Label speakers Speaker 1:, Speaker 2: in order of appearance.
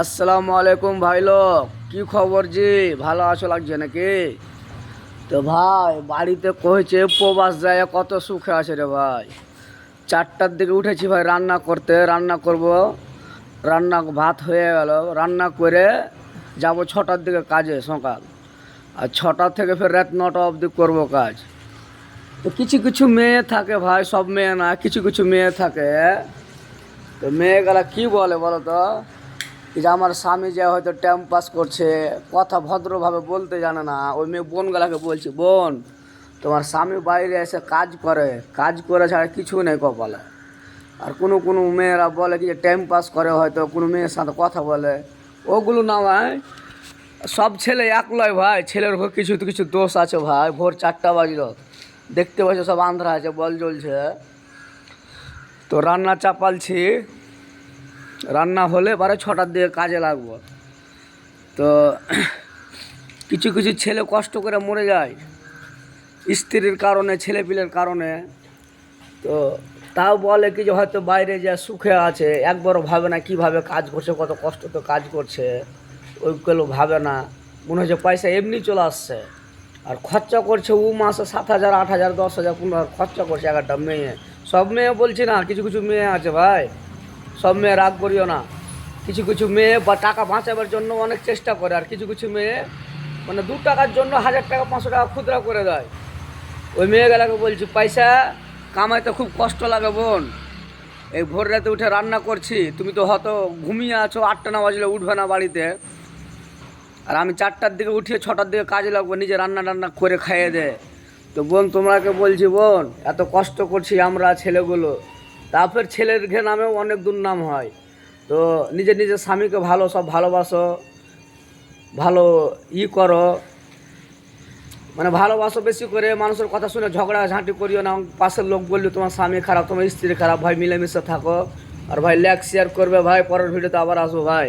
Speaker 1: আসসালামু আলাইকুম ভাই লোক, কি খবর জি? ভালো আছো লাগছে নাকি? তো ভাই, বাড়িতে কয়েছে প্রবাস যায় কত সুখে আছে রে ভাই। চারটার দিকে উঠেছি ভাই, রান্না করতে, রান্না করব। রান্না ভাত হয়ে গেল, রান্না করে যাব ছটার দিকে কাজে সকাল। আর ছটা থেকে ফের রাত নটা অবধি করব কাজ। তো কিছু কিছু মেয়ে থাকে ভাই, সব মেয়ে না, কিছু কিছু মেয়ে থাকে। তো মেয়েগুলা কি বলে বলো তো? যে আমার স্বামী যে হয়তো টাইম পাস করছে, কথা ভদ্রভাবে বলতে জানে না। ওই মেয়ে বোনগুলাকে বলছি, বোন, তোমার স্বামী বাইরে এসে কাজ করে। কাজ করে ছাড়া কিছু নেই কপালে। আর কোনো কোনো মেয়েরা বলে কি যে টাইম পাস করে হয়তো কোনো মেয়ের সাথে কথা বলে। ওগুলো না ভাই, সব ছেলে এক লয় ভাই। ছেলের ঘর কিছু তো কিছু দোষ আছে ভাই, ভোর চারটা বাজলো। দেখতে পাচ্ছ সব আন্ধ্রা আছে, বল জ্বলছে। তো রান্না চাপালছি। রান্না হলে পরে ছটার দিকে কাজে লাগবো। তো কিছু কিছু ছেলে কষ্ট করে মরে যায়, স্ত্রীর কারণে, ছেলেপিলের কারণে। তো তাও বলে কি যে হয়তো বাইরে যা সুখে আছে, একবারও ভাবে না কীভাবে কাজ করছে, কত কষ্ট তো কাজ করছে ওইগুলো ভাবে না। মনে হচ্ছে পয়সা এমনি চলে আসছে। আর খরচা করছে ও মাসে সাত হাজার, আট হাজার, দশ হাজার, পনেরো হাজার, খরচা করছে একটা মেয়ে। সব মেয়ে বলছি না, কিছু কিছু মেয়ে আছে ভাই। সব মেয়ে রাগ করিও না। কিছু কিছু মেয়ে বা টাকা বাঁচাবার জন্য অনেক চেষ্টা করে, আর কিছু কিছু মেয়ে মানে দু টাকার জন্য হাজার টাকা, পাঁচশো টাকা খুচরা করে দেয়। ওই মেয়েগুলাকে বলছি, পয়সা কামাইতে খুব কষ্ট লাগে বোন। এই ভোর রাতে উঠে রান্না করছি, তুমি তো হয়তো ঘুমিয়ে আছো, আটটা না বাজলে উঠবে না বাড়িতে। আর আমি চারটার দিকে উঠিয়ে ছটার দিকে কাজে লাগবো, নিজে রান্না টান্না করে খাইয়ে দে। তো বোন তোমরাকে বলছি, বোন, এত কষ্ট করছি আমরা ছেলেগুলো। তারপর ছেলের ঘে নামেও অনেক দুর্নাম হয়। তো নিজের নিজের স্বামীকে ভালো সব ভালোবাসো, ভালো ই করো। মানে ভালোবাসো বেশি করে, মানুষের কথা শুনে ঝগড়া ঝাঁটি করিও না। পাশের লোক বলল, তোমার স্বামী খারাপ, তোমার স্ত্রী খারাপ, ভাই মিলেমিশে থাকো। আর ভাই ল্যাক শেয়ার করবে, ভাই পরের ভিডিওতে আবার আসব, ভাই।